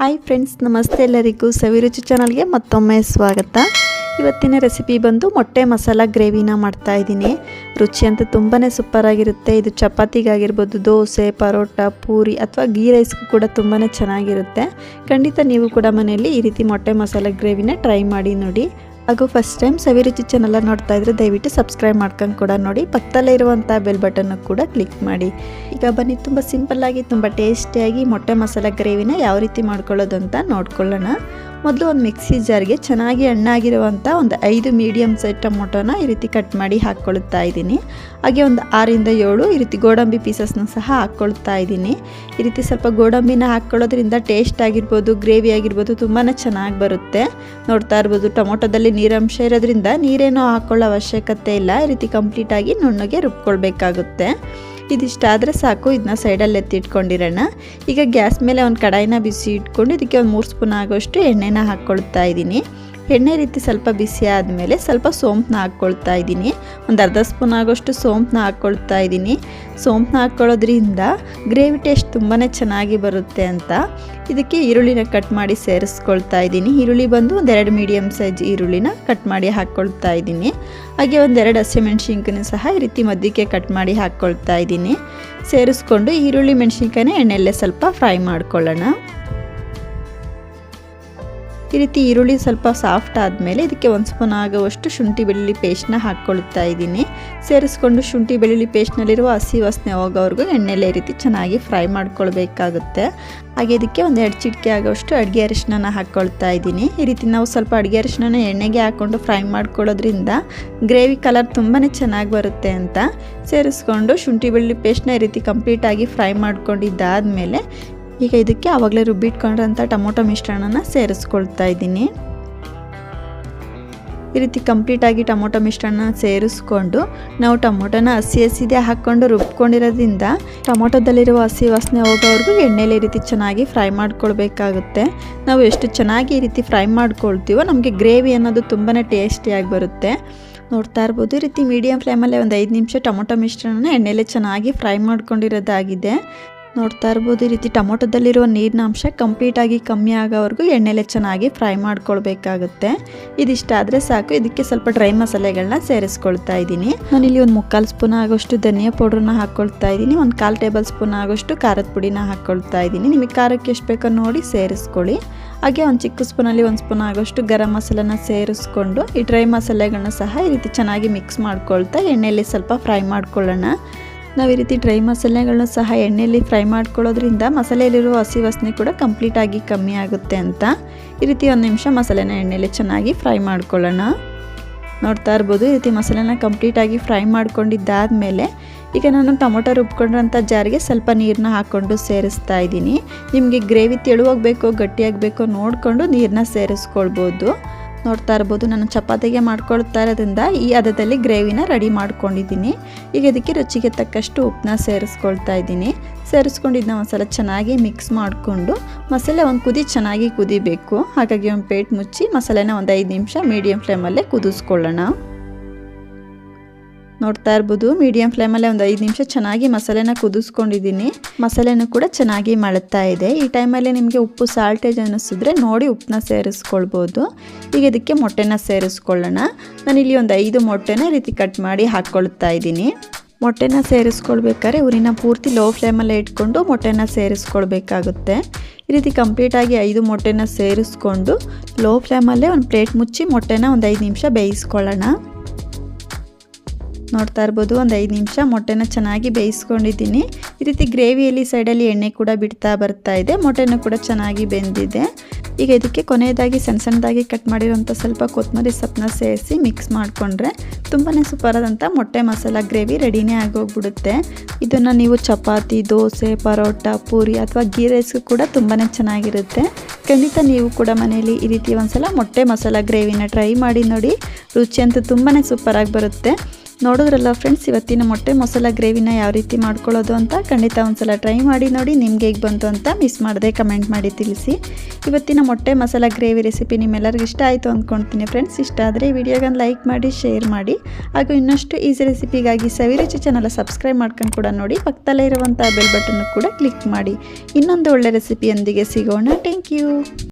Hi friends ನಮಸ್ತೆ ಎಲ್ಲರಿಗೂ ಸವಿರುಚಿ ಚಾನಲ್ಗೆ ಮತ್ತೊಮ್ಮೆ ಸ್ವಾಗತ. ಇವತ್ತಿನ ರೆಸಿಪಿ ಬಂದು ಮೊಟ್ಟೆ ಮಸಾಲ ಗ್ರೇವಿನ ಮಾಡ್ತಾ ಇದ್ದೀನಿ. ರುಚಿ ಅಂತ ತುಂಬಾ ಸೂಪರಾಗಿರುತ್ತೆ ಇದು ಚಪಾತಿಗಾಗಿರ್ಬೋದು, ದೋಸೆ, ಪರೋಟ, ಪೂರಿ ಅಥವಾ ಗೀ ರೈಸ್ಗೂ ಕೂಡ ತುಂಬಾ ಚೆನ್ನಾಗಿರುತ್ತೆ. ಖಂಡಿತ ನೀವು ಕೂಡ ಮನೆಯಲ್ಲಿ ಈ ರೀತಿ ಮೊಟ್ಟೆ ಮಸಾಲ ಗ್ರೇವಿನ ಟ್ರೈ ಮಾಡಿ ನೋಡಿ. ಹಾಗೂ ಫಸ್ಟ್ ಟೈಮ್ ಸವಿರುಚಿ ಚಾನಲ್ ನೋಡ್ತಾ ಇದ್ರೆ ದಯವಿಟ್ಟು ಸಬ್ಸ್ಕ್ರೈಬ್ ಮಾಡ್ಕೊಂಡು ಕೂಡ ನೋಡಿ. ಪಕ್ಕದಲ್ಲೇ ಇರುವಂತಹ ಬೆಲ್ ಬಟನ್ ಕೂಡ ಕ್ಲಿಕ್ ಮಾಡಿ. ಈಗ ಬನ್ನಿ, ತುಂಬಾ ಸಿಂಪಲ್ ಆಗಿ, ತುಂಬಾ ಟೇಸ್ಟಿಯಾಗಿ ಮೊಟ್ಟೆ ಮಸಾಲ ಗ್ರೇವಿನ ಯಾವ ರೀತಿ ಮಾಡ್ಕೊಳ್ಳೋದು ಅಂತ ನೋಡ್ಕೊಳ್ಳೋಣ. ಮೊದಲು ಒಂದು ಮಿಕ್ಸಿ ಜಾರ್ಗೆ ಚೆನ್ನಾಗಿ ಹಣ್ಣಾಗಿರುವಂಥ ಒಂದು ಐದು ಮೀಡಿಯಮ್ ಸೈಜ್ ಟೊಮೊಟೊನ ಈ ರೀತಿ ಕಟ್ ಮಾಡಿ ಹಾಕ್ಕೊಳ್ತಾ ಇದ್ದೀನಿ. ಹಾಗೆ ಒಂದು ಆರಿಂದ ಏಳು ಈ ರೀತಿ ಗೋಡಂಬಿ ಪೀಸಸ್ನ ಸಹ ಹಾಕ್ಕೊಳ್ತಾ ಇದ್ದೀನಿ. ಈ ರೀತಿ ಸ್ವಲ್ಪ ಗೋಡಂಬಿನ ಹಾಕ್ಕೊಳ್ಳೋದ್ರಿಂದ ಟೇಸ್ಟ್ ಆಗಿರ್ಬೋದು ಗ್ರೇವಿ ಆಗಿರ್ಬೋದು ತುಂಬಾ ಚೆನ್ನಾಗಿ ಬರುತ್ತೆ. ನೋಡ್ತಾ ಇರ್ಬೋದು ಟೊಮೊಟೊದಲ್ಲಿ ನೀರಂಶ ಇರೋದ್ರಿಂದ ನೀರೇನೋ ಹಾಕ್ಕೊಳ್ಳೋ ಅವಶ್ಯಕತೆ ಇಲ್ಲ. ಈ ರೀತಿ ಕಂಪ್ಲೀಟಾಗಿ ನುಣ್ಣಗೆ ರುಬ್ಕೊಳ್ಬೇಕಾಗುತ್ತೆ. ಇದಿಷ್ಟಾದರೆ ಸಾಕು ಇದನ್ನ ಸೈಡಲ್ಲಿ ಎತ್ತಿಟ್ಕೊಂಡಿರೋಣ. ಈಗ ಗ್ಯಾಸ್ ಮೇಲೆ ಒಂದು ಕಡಾಯಿನ ಬಿಸಿ ಇಟ್ಕೊಂಡು ಇದಕ್ಕೆ ಒಂದು ಮೂರು ಸ್ಪೂನ್ ಆಗೋಷ್ಟು ಎಣ್ಣೆನ ಹಾಕ್ಕೊಳ್ತಾ ಇದ್ದೀನಿ ಎಣ್ಣೆ ರೀತಿ ಸ್ವಲ್ಪ ಬಿಸಿ ಆದಮೇಲೆ ಸ್ವಲ್ಪ ಸೋಂಪನ್ನ ಹಾಕ್ಕೊಳ್ತಾ ಇದ್ದೀನಿ. ಒಂದು ಅರ್ಧ ಸ್ಪೂನ್ ಆಗೋಷ್ಟು ಸೋಂಪನ್ನ ಹಾಕ್ಕೊಳ್ತಾ ಇದ್ದೀನಿ. ಸೋಂಪನ್ನ ಹಾಕ್ಕೊಳ್ಳೋದ್ರಿಂದ ಗ್ರೇವಿ ಟೇಸ್ಟ್ ತುಂಬಾ ಚೆನ್ನಾಗಿ ಬರುತ್ತೆ ಅಂತ. ಇದಕ್ಕೆ ಈರುಳ್ಳಿನ ಕಟ್ ಮಾಡಿ ಸೇರಿಸ್ಕೊಳ್ತಾ ಇದ್ದೀನಿ. ಈರುಳ್ಳಿ ಬಂದು ಒಂದೆರಡು ಮೀಡಿಯಮ್ ಸೈಜ್ ಈರುಳ್ಳಿನ ಕಟ್ ಮಾಡಿ ಹಾಕ್ಕೊಳ್ತಾ ಇದ್ದೀನಿ. ಹಾಗೆ ಒಂದೆರಡು ಹಸಿಮೆಣ್ಸಿನ್ಕಾಯಿನ ಸಹ ಈ ರೀತಿ ಮಧ್ಯಕ್ಕೆ ಕಟ್ ಮಾಡಿ ಹಾಕ್ಕೊಳ್ತಾ ಇದ್ದೀನಿ. ಸೇರಿಸ್ಕೊಂಡು ಈರುಳ್ಳಿ, ಮೆಣಸಿನ್ಕಾಯಿನ ಎಣ್ಣೆಯಲ್ಲೇ ಸ್ವಲ್ಪ ಫ್ರೈ ಮಾಡ್ಕೊಳ್ಳೋಣ. ಈ ರೀತಿ ಈರುಳ್ಳಿ ಸ್ವಲ್ಪ ಸಾಫ್ಟ್ ಆದಮೇಲೆ ಇದಕ್ಕೆ ಒಂದು ಸ್ಪೂನ್ ಆಗುವಷ್ಟು ಶುಂಠಿ ಬೆಳ್ಳುಳ್ಳಿ ಪೇಸ್ಟ್ನ ಹಾಕ್ಕೊಳ್ತಾ ಇದ್ದೀನಿ. ಸೇರಿಸ್ಕೊಂಡು ಶುಂಠಿ ಬೆಳ್ಳುಳ್ಳಿ ಪೇಸ್ಟ್ನಲ್ಲಿರುವ ಹಸಿ ವಾಸನೆ ಹೋಗೋವರೆಗೂ ಎಣ್ಣೆಲೆ ರೀತಿ ಚೆನ್ನಾಗಿ ಫ್ರೈ ಮಾಡ್ಕೊಳ್ಬೇಕಾಗುತ್ತೆ. ಹಾಗೆ ಇದಕ್ಕೆ ಒಂದು ಎರಡು ಚಿಟಿಕೆ ಆಗೋಷ್ಟು ಅಡುಗೆ ಅರಿಶಿನ ಹಾಕ್ಕೊಳ್ತಾ ಇದ್ದೀನಿ. ಈ ರೀತಿ ನಾವು ಸ್ವಲ್ಪ ಅಡುಗೆ ಅರಿಶಿನ ಎಣ್ಣೆಗೆ ಹಾಕ್ಕೊಂಡು ಫ್ರೈ ಮಾಡ್ಕೊಳ್ಳೋದ್ರಿಂದ ಗ್ರೇವಿ ಕಲರ್ ತುಂಬಾ ಚೆನ್ನಾಗಿ ಬರುತ್ತೆ ಅಂತ. ಸೇರಿಸ್ಕೊಂಡು ಶುಂಠಿ ಬೆಳ್ಳುಳ್ಳಿ ಪೇಸ್ಟ್ನ ಈ ರೀತಿ ಕಂಪ್ಲೀಟಾಗಿ ಫ್ರೈ ಮಾಡ್ಕೊಂಡಿದ್ದಾದಮೇಲೆ ಈಗ ಇದಕ್ಕೆ ಆವಾಗಲೇ ರುಬ್ಬಿಟ್ಕೊಂಡಿರೋಂಥ ಟೊಮೊಟೊ ಮಿಶ್ರಣನ ಸೇರಿಸ್ಕೊಳ್ತಾ ಇದ್ದೀನಿ. ಈ ರೀತಿ ಕಂಪ್ಲೀಟಾಗಿ ಟೊಮೊಟೊ ಮಿಶ್ರಣ ಸೇರಿಸ್ಕೊಂಡು ನಾವು ಟೊಮೊಟೊನ ಹಸಿ ಹಸಿದೆ ಹಾಕ್ಕೊಂಡು ರುಬ್ಕೊಂಡಿರೋದ್ರಿಂದ ಟೊಮೊಟೊದಲ್ಲಿರುವ ಹಸಿ ವಾಸನೆ ಹೋಗೋವರೆಗೂ ಎಣ್ಣೆಲಿ ಈ ರೀತಿ ಚೆನ್ನಾಗಿ ಫ್ರೈ ಮಾಡ್ಕೊಳ್ಬೇಕಾಗುತ್ತೆ. ನಾವು ಎಷ್ಟು ಚೆನ್ನಾಗಿ ಈ ರೀತಿ ಫ್ರೈ ಮಾಡ್ಕೊಳ್ತೀವೋ ನಮಗೆ ಗ್ರೇವಿ ಅನ್ನೋದು ತುಂಬಾ ಟೇಸ್ಟಿಯಾಗಿ ಬರುತ್ತೆ. ನೋಡ್ತಾ ಇರ್ಬೋದು ಈ ರೀತಿ ಮೀಡಿಯಮ್ ಫ್ಲೇಮಲ್ಲೇ ಒಂದು ಐದು ನಿಮಿಷ ಟೊಮೊಟೊ ಮಿಶ್ರಣನ ಎಣ್ಣೆಯಲ್ಲೇ ಚೆನ್ನಾಗಿ ಫ್ರೈ ಮಾಡ್ಕೊಂಡಿರೋದಾಗಿದೆ. ನೋಡ್ತಾ ಇರ್ಬೋದು. ಈ ರೀತಿ ಟೊಮೊಟೊದಲ್ಲಿರುವ ನೀರಿನ ಅಂಶ ಕಂಪ್ಲೀಟಾಗಿ ಕಮ್ಮಿ ಆಗೋವರೆಗೂ ಎಣ್ಣೆಲೆ ಚೆನ್ನಾಗಿ ಫ್ರೈ ಮಾಡ್ಕೊಳ್ಬೇಕಾಗುತ್ತೆ. ಇದಿಷ್ಟಾದರೆ ಸಾಕು. ಇದಕ್ಕೆ ಸ್ವಲ್ಪ ಡ್ರೈ ಮಸಾಲೆಗಳನ್ನ ಸೇರಿಸ್ಕೊಳ್ತಾ ಇದ್ದೀನಿ. ನಾನಿಲ್ಲಿ ಒಂದು ಮುಕ್ಕಾಲು ಸ್ಪೂನ್ ಆಗೋಷ್ಟು ಧನಿಯಾ ಪೌಡ್ರನ್ನ ಹಾಕ್ಕೊಳ್ತಾ ಇದ್ದೀನಿ. ಒಂದು ಕಾಲು ಟೇಬಲ್ ಸ್ಪೂನ್ ಆಗೋಷ್ಟು ಖಾರದ ಪುಡಿನ ಹಾಕ್ಕೊಳ್ತಾ ಇದ್ದೀನಿ. ನಿಮಗೆ ಖಾರಕ್ಕೆ ಎಷ್ಟು ಬೇಕೋ ನೋಡಿ ಸೇರಿಸ್ಕೊಳ್ಳಿ. ಹಾಗೆ ಒಂದು ಚಿಕ್ಕ ಸ್ಪೂನಲ್ಲಿ ಒಂದು ಸ್ಪೂನ್ ಆಗೋಷ್ಟು ಗರಂ ಮಸಾಲೆನ ಸೇರಿಸ್ಕೊಂಡು ಈ ಡ್ರೈ ಮಸಾಲೆಗಳನ್ನ ಸಹ ಈ ರೀತಿ ಚೆನ್ನಾಗಿ ಮಿಕ್ಸ್ ಮಾಡ್ಕೊಳ್ತಾ ಎಣ್ಣೆಯಲ್ಲಿ ಸ್ವಲ್ಪ ಫ್ರೈ ಮಾಡ್ಕೊಳ್ಳೋಣ. ನಾವು ಈ ರೀತಿ ಡ್ರೈ ಮಸಾಲೆಗಳನ್ನ ಸಹ ಎಣ್ಣೆಯಲ್ಲಿ ಫ್ರೈ ಮಾಡ್ಕೊಳ್ಳೋದ್ರಿಂದ ಮಸಾಲೆಯಲ್ಲಿರುವ ಹಸಿ ವಾಸನೆ ಕೂಡ ಕಂಪ್ಲೀಟಾಗಿ ಕಮ್ಮಿ ಆಗುತ್ತೆ ಅಂತ. ಈ ರೀತಿ ಒಂದು ನಿಮಿಷ ಮಸಾಲೆನ ಎಣ್ಣೆಯಲ್ಲಿ ಚೆನ್ನಾಗಿ ಫ್ರೈ ಮಾಡ್ಕೊಳ್ಳೋಣ. ನೋಡ್ತಾ ಇರ್ಬೋದು, ಈ ರೀತಿ ಮಸಾಲೆನ ಕಂಪ್ಲೀಟಾಗಿ ಫ್ರೈ ಮಾಡ್ಕೊಂಡಿದ್ದಾದಮೇಲೆ ಈಗ ನಾನು ಟೊಮೊಟೊ ರುಬ್ಕೊಂಡಿರೋಂಥ ಜಾರಿಗೆ ಸ್ವಲ್ಪ ನೀರನ್ನ ಹಾಕ್ಕೊಂಡು ಸೇರಿಸ್ತಾ ಇದ್ದೀನಿ. ನಿಮಗೆ ಗ್ರೇವಿ ತೆಳುವಾಗಬೇಕೋ, ಗಟ್ಟಿಯಾಗಬೇಕೋ ನೋಡಿಕೊಂಡು ನೀರನ್ನ ಸೇರಿಸ್ಕೊಳ್ಬೋದು. ನೋಡ್ತಾ ಇರ್ಬೋದು. ನಾನು ಚಪಾತಿಗೆ ಮಾಡ್ಕೊಳ್ತಾ ಇರೋದ್ರಿಂದ ಈ ಹದದಲ್ಲಿ ಗ್ರೇವಿನ ರೆಡಿ ಮಾಡ್ಕೊಂಡಿದ್ದೀನಿ. ಈಗ ಇದಕ್ಕೆ ರುಚಿಗೆ ತಕ್ಕಷ್ಟು ಉಪ್ಪನ್ನ ಸೇರಿಸ್ಕೊಳ್ತಾ ಇದ್ದೀನಿ. ಸೇರಿಸ್ಕೊಂಡಿದ್ದನ್ನ ಒಂದು ಸಲ ಚೆನ್ನಾಗಿ ಮಿಕ್ಸ್ ಮಾಡಿಕೊಂಡು ಮಸಾಲೆ ಒಂದು ಕುದಿ ಚೆನ್ನಾಗಿ ಕುದಿಬೇಕು. ಹಾಗಾಗಿ ಒಂದು ಪ್ಲೇಟ್ ಮುಚ್ಚಿ ಮಸಾಲೆನ ಒಂದು ಐದು ನಿಮಿಷ ಮೀಡಿಯಮ್ ಫ್ಲೇಮಲ್ಲೇ ಕುದಿಸ್ಕೊಳ್ಳೋಣ. ನೋಡ್ತಾ ಇರ್ಬೋದು. ಮೀಡಿಯಂ ಫ್ಲೇಮಲ್ಲೇ ಒಂದು ಐದು ನಿಮಿಷ ಚೆನ್ನಾಗಿ ಮಸಾಲೆನ ಕುದಿಸ್ಕೊಂಡಿದ್ದೀನಿ. ಮಸಾಲೆನೂ ಕೂಡ ಚೆನ್ನಾಗಿ ಮಳುತ್ತಾ ಇದೆ. ಈ ಟೈಮಲ್ಲಿ ನಿಮಗೆ ಉಪ್ಪು ಸಾಲ್ಟೇಜ್ ಅನ್ನಿಸಿದ್ರೆ ನೋಡಿ ಉಪ್ಪನ್ನ ಸೇರಿಸ್ಕೊಳ್ಬೋದು. ಈಗ ಇದಕ್ಕೆ ಮೊಟ್ಟೆನ ಸೇರಿಸ್ಕೊಳ್ಳೋಣ. ನಾನಿಲ್ಲಿ ಒಂದು ಐದು ಮೊಟ್ಟೆನ ಈ ರೀತಿ ಕಟ್ ಮಾಡಿ ಹಾಕ್ಕೊಳ್ತಾ ಇದ್ದೀನಿ. ಮೊಟ್ಟೆನ ಸೇರಿಸ್ಕೊಳ್ಬೇಕಾದ್ರೆ ಊರಿನ ಪೂರ್ತಿ ಲೋ ಫ್ಲೇಮಲ್ಲೇ ಇಟ್ಕೊಂಡು ಮೊಟ್ಟೆನ ಸೇರಿಸ್ಕೊಳ್ಬೇಕಾಗುತ್ತೆ. ಈ ರೀತಿ ಕಂಪ್ಲೀಟಾಗಿ ಐದು ಮೊಟ್ಟೆನ ಸೇರಿಸ್ಕೊಂಡು ಲೋ ಫ್ಲೇಮಲ್ಲೇ ಒಂದು ಪ್ಲೇಟ್ ಮುಚ್ಚಿ ಮೊಟ್ಟೆನ ಒಂದು ಐದು ನಿಮಿಷ ಬೇಯಿಸ್ಕೊಳ್ಳೋಣ. ನೋಡ್ತಾ ಇರ್ಬೋದು. ಒಂದು ಐದು ನಿಮಿಷ ಮೊಟ್ಟೆನ ಚೆನ್ನಾಗಿ ಬೇಯಿಸ್ಕೊಂಡಿದ್ದೀನಿ. ಈ ರೀತಿ ಗ್ರೇವಿಯಲ್ಲಿ ಸೈಡಲ್ಲಿ ಎಣ್ಣೆ ಕೂಡ ಬಿಡ್ತಾ ಬರ್ತಾ ಇದೆ. ಮೊಟ್ಟೆನ ಕೂಡ ಚೆನ್ನಾಗಿ ಬೆಂದಿದೆ. ಈಗ ಇದಕ್ಕೆ ಕೊನೆಯದಾಗಿ ಸಣ್ಣ ಸಣ್ಣದಾಗಿ ಕಟ್ ಮಾಡಿರೋಂಥ ಸ್ವಲ್ಪ ಕೊತ್ತಂಬರಿ ಸೊಪ್ಪನ್ನ ಸೇರಿಸಿ ಮಿಕ್ಸ್ ಮಾಡಿಕೊಂಡ್ರೆ ತುಂಬಾ ಸೂಪರಾದಂಥ ಮೊಟ್ಟೆ ಮಸಾಲ ಗ್ರೇವಿ ರೆಡಿನೇ ಆಗೋಗ್ಬಿಡುತ್ತೆ. ಇದನ್ನು ನೀವು ಚಪಾತಿ, ದೋಸೆ, ಪರೋಟ, ಪೂರಿ ಅಥವಾ ಗೀ ರೈಸ್ಗೂ ಕೂಡ ತುಂಬಾ ಚೆನ್ನಾಗಿರುತ್ತೆ. ಖಂಡಿತ ನೀವು ಕೂಡ ಮನೆಯಲ್ಲಿ ಈ ರೀತಿ ಒಂದ್ಸಲ ಮೊಟ್ಟೆ ಮಸಾಲ ಗ್ರೇವಿನ ಟ್ರೈ ಮಾಡಿ ನೋಡಿ. ರುಚಿ ಅಂತೂ ತುಂಬಾ ಸೂಪರಾಗಿ ಬರುತ್ತೆ. ನೋಡಿದ್ರಲ್ಲ ಫ್ರೆಂಡ್ಸ್ ಇವತ್ತಿನ ಮೊಟ್ಟೆ ಮಸಾಲ ಗ್ರೇವಿನ ಯಾವ ರೀತಿ ಮಾಡ್ಕೊಳ್ಳೋದು ಅಂತ ಖಂಡಿತ ಒಂದ್ಸಲ ಟ್ರೈ ಮಾಡಿ, ನೋಡಿ ನಿಮ್ಗೆ ಹೇಗೆ ಬಂತು ಅಂತ ಮಿಸ್ ಮಾಡದೆ ಕಮೆಂಟ್ ಮಾಡಿ ತಿಳಿಸಿ. ಇವತ್ತಿನ ಮೊಟ್ಟೆ ಮಸಾಲ ಗ್ರೇವಿ ರೆಸಿಪಿ ನಿಮ್ಮೆಲ್ಲರಿಗೂ ಇಷ್ಟ ಆಯಿತು ಅಂದ್ಕೊಳ್ತೀನಿ ಫ್ರೆಂಡ್ಸ್ ಇಷ್ಟ ಆದರೆ ವಿಡಿಯೋಗನ್ನು ಲೈಕ್ ಮಾಡಿ ಶೇರ್ ಮಾಡಿ. ಹಾಗೂ ಇನ್ನಷ್ಟು ಈಸಿ ರೆಸಿಪಿಗಾಗಿ ಸವಿರುಚಿ ಚಾನಲ್ ಸಬ್ಸ್ಕ್ರೈಬ್ ಮಾಡ್ಕೊಂಡು ಕೂಡ ನೋಡಿ, ಪಕ್ಕದಲ್ಲೇ ಇರುವಂಥ ಬೆಲ್ ಬಟನ್ ಕೂಡ ಕ್ಲಿಕ್ ಮಾಡಿ. ಇನ್ನೊಂದು ಒಳ್ಳೆ ರೆಸಿಪಿಯೊಂದಿಗೆ ಸಿಗೋಣ. Thank you